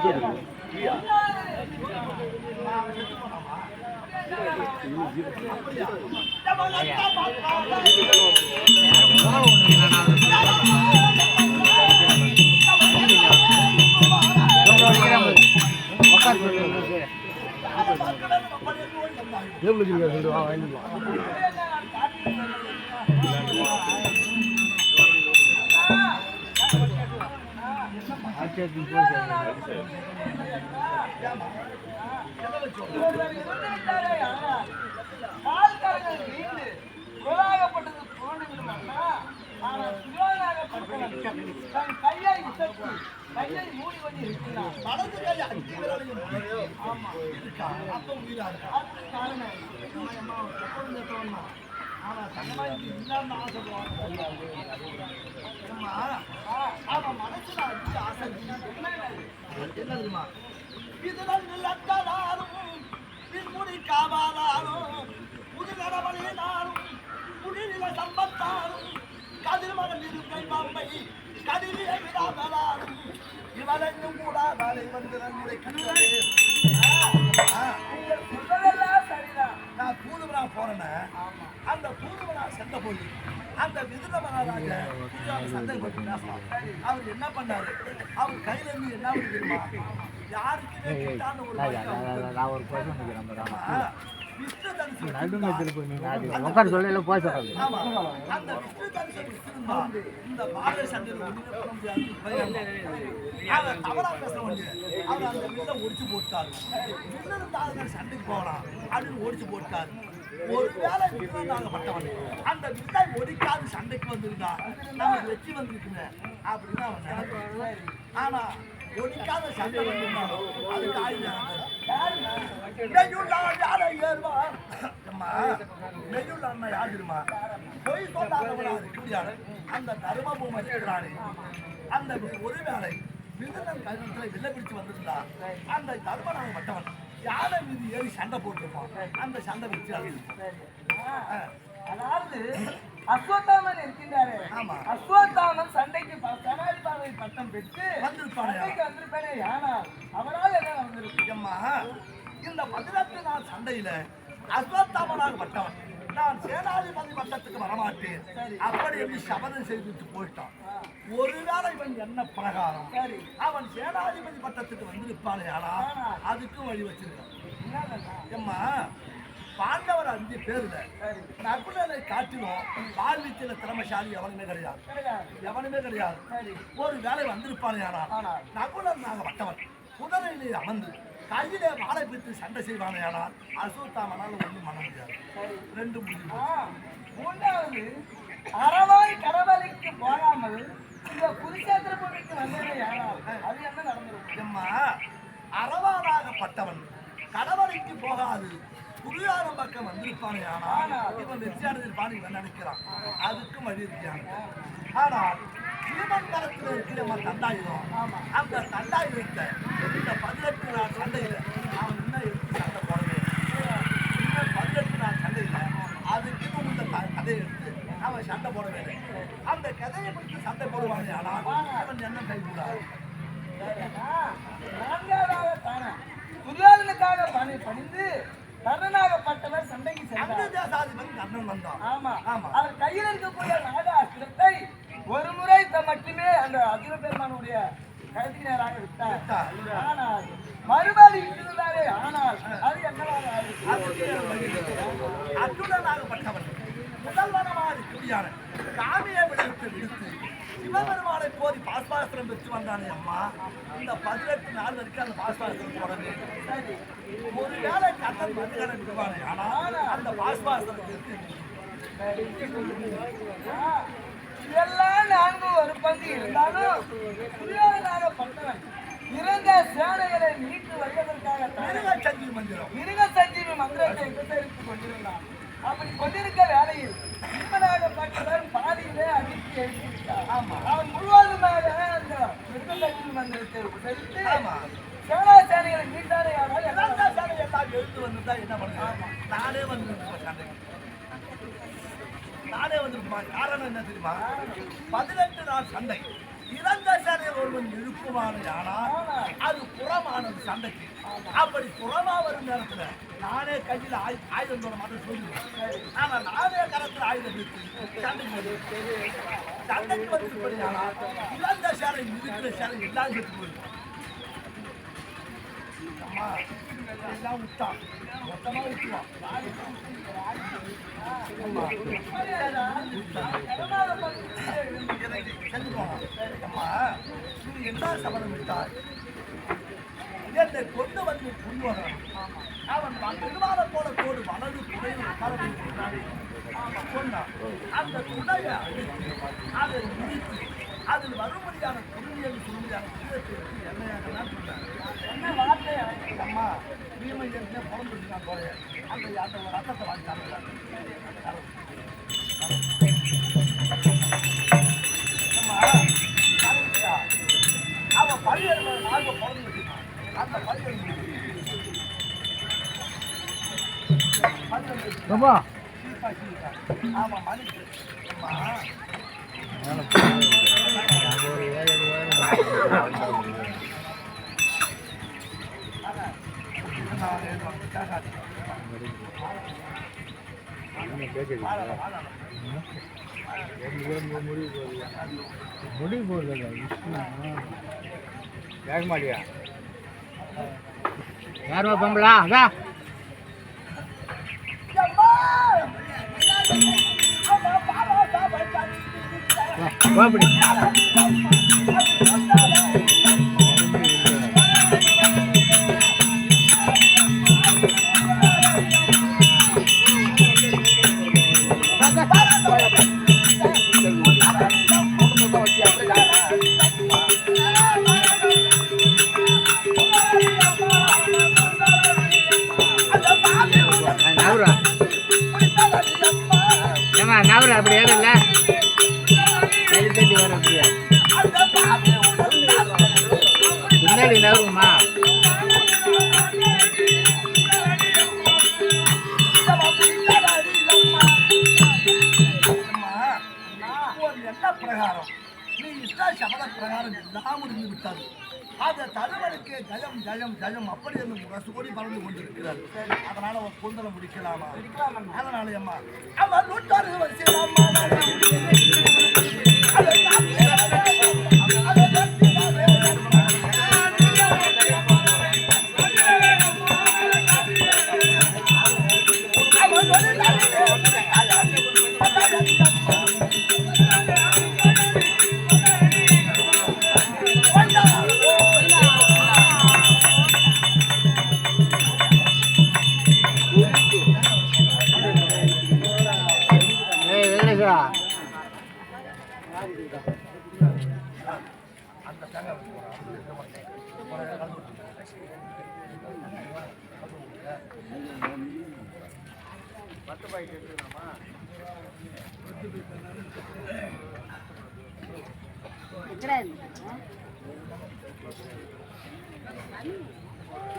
கால்காரங்கள் வீண்டு கோலாகப்பட்டது தோண்டி விடுமாட்டா ஆனால் தன் கையை கையை மூடி கொண்டு இருக்கிறான் வலது இருக்கா? அப்ப உயிராது. அது காரணம் ஆனா தங்கமா இல்லாம ஆசைப்படுவாங்க. ஆசை என்ன தெரியுமா? பின்முடி காவாலாரும், முதுகரவழியினாரும், குடிநில சம்பத்தாரும், கதிர்மகன் இருக்கை பம்பை, கடிலிய விடாமலாரும், இவளெங்கும் கூடாதாலே வந்து நன்முறை கண்டதே. பூதுமரா போறேன்னு அந்த பூதுமரா சென்ற போய் அந்த விதுர மகாராஜ சந்தேகப்பட்டு பேசலாம். அவர் என்ன பண்ணாரு? அவர் கையில இருந்து என்ன தெரியுமா யாருக்குமே கிட்டான ஒரு அது உட்கார சொல்லல போய் வில்லை ஒடிச்சு போட்டாரு. சண்டைக்கு போகலாம் அப்படின்னு ஒடிச்சு போட்டாரு. ஒருவேளை வில்லன் நாகப்பட்டவன் அந்த வில்லை ஒடிக்காது சண்டைக்கு வந்திருந்தா நமக்கு வெற்றி வந்திருக்குங்க அப்படின்னு அவன். ஆனா ஒடிக்காத சண்டை வந்திருந்தாலும் அதுக்கு ஆயுதம் நெய்யுள்ளான் யாரை ஏறுவா? அம்மா, நெய்யுள்ளான்னா யார் தெரியுமா? பொய் சொல்லாதவனா இருக்கக்கூடியாரு. அந்த தர்மபூமி இருக்கிறானே, அந்த ஒருவேளை மிருதன் கருத்துல வில்ல பிடிச்சு வந்திருந்தா அந்த தர்மனாக மட்டவன் யானை மீது ஏறி சண்டை போட்டிருப்பான் அந்த சண்டை வச்சு அழிவு ஆ, அதாவது அஸ்வத்தாமன் இருக்கின்றாரே. ஆமா. அஸ்வத்தாமன் சண்டைக்கு சனாதிபாதை பட்டம் பெற்று. சண்டைக்கு வந்திருப்பானே. ஆனால் அவரால் என்ன நடந்திருக்கு? அம்மா இந்த பதினெட்டு நாள் சண்டையில அஸ்வத்தாமனாக பட்டவன். நான் சேனாதிபதி பட்டத்துக்கு வரமாட்டேன். அப்படி என்று சபதம் செய்துட்டு போயிட்டான். ஒருவேளை இவன் என்ன பிரகாரம்? சரி. அவன் சேனாதிபதி பட்டத்துக்கு வந்திருப்பானே ஆனா அதுக்கும் வழி வச்சிருக்கான். அம்மா பாண்டவர் அஞ்சு பேர்ல சரி. நகுலனை காட்டிலும் வாழ்வீச்சில திறமசாலி எவனுமே கிடையாது. எவனுமே கிடையாது. ஒரு வேலை வந்திருப்பானே ஆனா ஆனால். நகுலன் நாங்க வட்டவன் குதிரையிலே அமர்ந்து கையிலே வாழை பிடித்து சண்டை செய்வானே ஆனால் அசூத்தாமனால் ஒன்றும் பண்ண முடியாது. ரெண்டு முடிவு ஆ, மூன்றாவது அறவாய் கடவலைக்கு போகாமல் இந்த குருஷேத்திர பூமிக்கு வந்ததை யாரால் அது என்ன நடந்திருக்கும்? எம்மா அறவாடாகப்பட்டவன் கடவரைக்கு போகாது குருயாரம் பக்கம் வந்திருப்பானே. ஆனால் இவன் வெற்றியாடுதிருப்பான் இவன் நினைக்கிறான் அதுக்கும் வழி இருக்கான் ஆனால் சீமந்தரத்தில் இருக்கிற நம்ம தண்டாயுதம் அந்த தண்டாயுதத்தை இந்த பதினெட்டு நாள் சண்டையில் அவன் இன்னும் எடுத்து சண்டை போடவே இல்லை. இன்னும் பதினெட்டு நாள் சண்டையில் அதுக்கு இந்த க- கதையை எடுத்து அவன் சண்டை போடவே இல்லை. அந்த கதையை பிடித்து சண்டை போடுவானே ஆனால் அவன் என்ன கைகூடாது சரியா? நான்காவதாக தானே துரியோதனுக்காக பணி பணிந்து கர்ணனாகப்பட்டவர் சண்டைக்கு அந்த சென்றார் கர்ணன் வந்தான் ஆமா ஆமா. அவர் கையில் இருக்கக்கூடிய நாகாஸ்திரத்தை ஒரு முறை மட்டுமே அந்த அசுர பெருமானுடைய கழுத்தினராக விட்டார் விட்டார். ஆனால் மறுபடி இருந்தாரே ஆனால் அது என்னவாக. அர்ஜுனனாகப்பட்டவன் முதல்வனமாக இருக்கக்கூடியான காமியை விடுத்து விடுத்து சிவபெருமானை போதி பாஸ்பாஸ்திரம் பெற்று வந்தானே அம்மா. இந்த பதினெட்டு நாள் வரைக்கும் அந்த பாஸ்பாஸ்திரம் போடவே ஒரு வேளை கண்ணன் மதுகனை விடுவானே ஆனால் அந்த பாஸ்பாஸ்திரம் இதெல்லாம் நான்கு ஒரு பங்கு இருந்தாலும் துரியோதனாகப்பட்டவன் இறந்த எல்லாம் எழுத்து என்ன பண்ணுங்க? நானே வந்து நானே வந்திருக்குமா? காரணம் என்ன தெரியுமா? பதினெட்டு நாள் சண்டை. இறந்த சேனையில் ஒருவன் இழு ஆனால் அது புறமானது சண்டைக்கு. அப்படி புறமா வரும் நேரத்தில் நானே கையில் ஆயு- ஆயுதம் தோட மாட்டேன் சொல்லுவேன் ஆனால் நானே கரத்தில் ஆயுதம் எடுத்து சண்டைக்கு வருவேன் சண்டைக்கு வந்திருப்படியானா இழந்த சேலை இருக்கிற சேலை எல்லாம் செத்து போயிடும். அம்மா எல்லாம் விட்டான் மொத்தமாக விட்டுவான் அம்மா சென்று என்ன சபதம் விட்டாய் என்னை கொண்டு வந்து புண்ணுவகன் அவன் பெருமாளை போல தோடு வலது துணையில் உட்கார சொன்னான் அந்த துணையை அதை முடித்து அதில் வரும்படியான பொருளியல் சொல்லியான விஷயத்திற்கு என்ன வார்த்தை அம்மா ஏற்கனவே பிறந்துட்டு நான் போறேன் அந்த அந்த ரத்தத்தை வாங்கி அவன் பள்ளியல் நாலு பிறந்து அந்த ஆமா முடிவு போகுது கேட்க மாட்டியா யாருமா பொம்பளா அதான் கோபடி அப்படி ஏறல கை வர அப்படியா பின்னாடி என்ன பிரகாரம். நீ இஷ்ட சபத பிரகாரம் எல்லாம் முடிந்து விட்டது அந்த தலைவனுக்கு ஜயம் ஜயம் ஜயம் அப்படி என்று முரசு கோடி பறந்து கொண்டிருக்கிறார் அதனால அவன் கூந்தலை முடிக்கலாமா அதனால அம்மா அவன் நூற்றாறு வருஷம்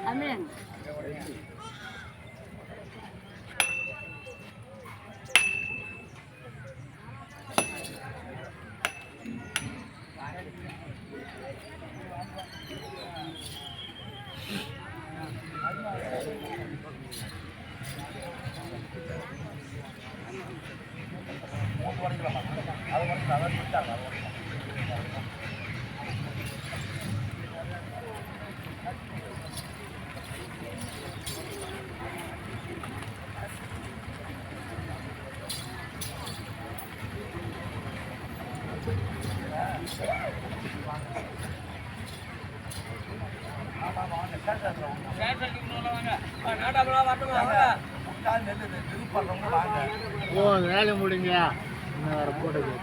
Amém. ஓ வேலை முடிஞ்சா இன்னும் வேற போட்டது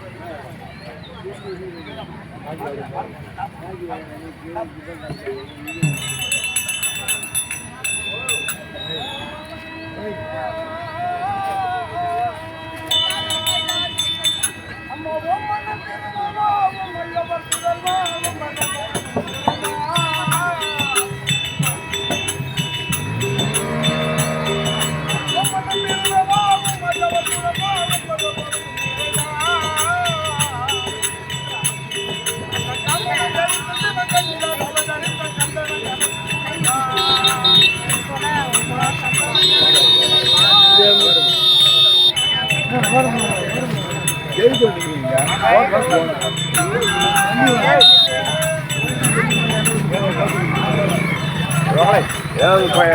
dùng địa hình đã có có cuốn rồi đừng khỏe.